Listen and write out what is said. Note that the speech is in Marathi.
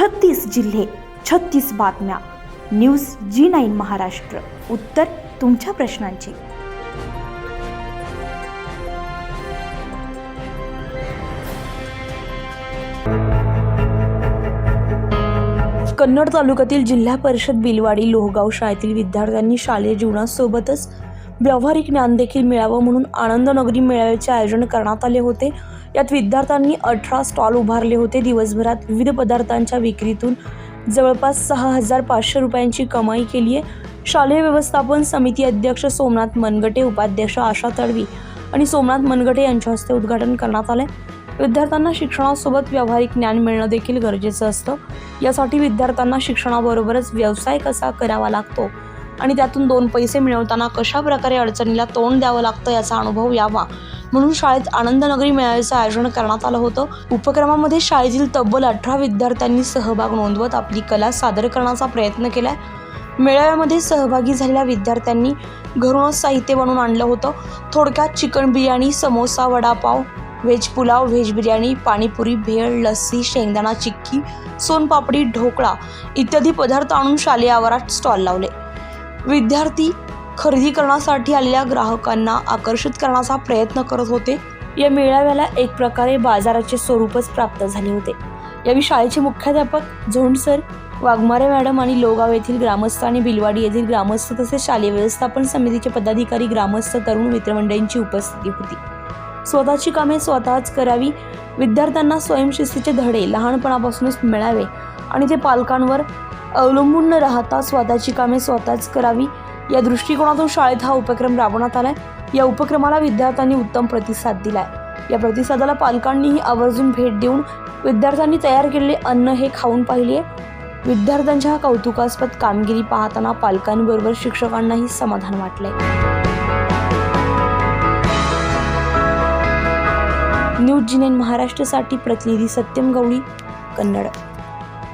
छत्तीस जिल्हे छत्तीस बातम्या. News G nine Maharashtra. उत्तर तुमच्या प्रश्नांची. कन्नड तालुक्यातील जिल्हा परिषद बिलवाडी लोहगाव शाळेतील विद्यार्थ्यांनी शालेय जीवनासोबतच व्यावहारिक ज्ञान देखील मिळावं म्हणून आनंदनगरी मेळाव्याचे आयोजन करण्यात आले होते. यात विद्यार्थ्यांनी अठरा स्टॉल उभारले होते. दिवसभरात विविध पदार्थांच्या विक्रीतून जवळपास सहा हजार पाचशे रुपयांची कमाई केली आहे. शालेय व्यवस्थापन समिती अध्यक्ष सोमनाथ मनगटे उपाध्यक्ष आशा तडवी आणि सोमनाथ मनगटे यांच्या हस्ते उद्घाटन करण्यात आले विद्यार्थ्यांना शिक्षणासोबत व्यावहारिक ज्ञान मिळणं देखील गरजेचं असतं. यासाठी विद्यार्थ्यांना शिक्षणाबरोबरच व्यवसाय कसा करावा लागतो? आणि त्यातून दोन पैसे मिळवताना कशा प्रकारे अडचणीला तोंड द्यावं लागतं याचा अनुभव यावा. म्हणून शाळेत आनंदनगरी मेळाव्याचं आयोजन करण्यात आलं होतं. उपक्रमामध्ये शाळेतील तब्बल अठरा विद्यार्थ्यांनी सहभाग नोंदवत आपली कला सादर करण्याचा प्रयत्न केला मेळाव्यामध्ये सहभागी झालेल्या विद्यार्थ्यांनी घरूनच साहित्य बनवून आणलं होतं. थोडक्यात chicken biryani samosa vada pav veg pulao veg biryani pani puri bhel lassi शेंगदाणा चिक्की सोनपापडी ढोकळा इत्यादी पदार्थ आणून शालेय आवारात स्टॉल लावले. विद्यार्थी खरेदी करण्यासाठी आलेल्या ग्राहकांना आकर्षित करण्याचा प्रयत्न करत होते. या मेळाव्याला एक प्रकारे बाजाराचे स्वरूपच प्राप्त झाले होते. यावेळी शाळेचे मुख्याध्यापक झोंडसर वाघमारे मॅडम आणि लोगाव येथील ग्रामस्थ आणि बिलवाडी येथील ग्रामस्थ तसेच शालेय व्यवस्थापन समितीचे पदाधिकारी ग्रामस्थ तरुण मित्रमंडळींची उपस्थिती होती. स्वतःची कामे स्वतःच करावी विद्यार्थ्यांना स्वयंशिस्तीचे धडे लहानपणापासूनच मिळावे आणि ते पालकांवर अवलंबून न राहता स्वतःची कामे स्वतःच करावी. या दृष्टिकोनातून शाळेत हा उपक्रम राबवण्यात आलाय. या उपक्रमाला विद्यार्थ्यांनी उत्तम प्रतिसाद दिलाय. या प्रतिसादाला पालकांनीही आवर्जून भेट देऊन विद्यार्थ्यांनी तयार केलेले अन्न हे खाऊन पाहिले. विद्यार्थ्यांच्या कौतुकास्पद कामगिरी पाहताना पालकांबरोबर शिक्षकांनाही समाधान वाटले न्यूज जी महाराष्ट्रासाठी प्रतिनिधी सत्यम गवळी कन्नड.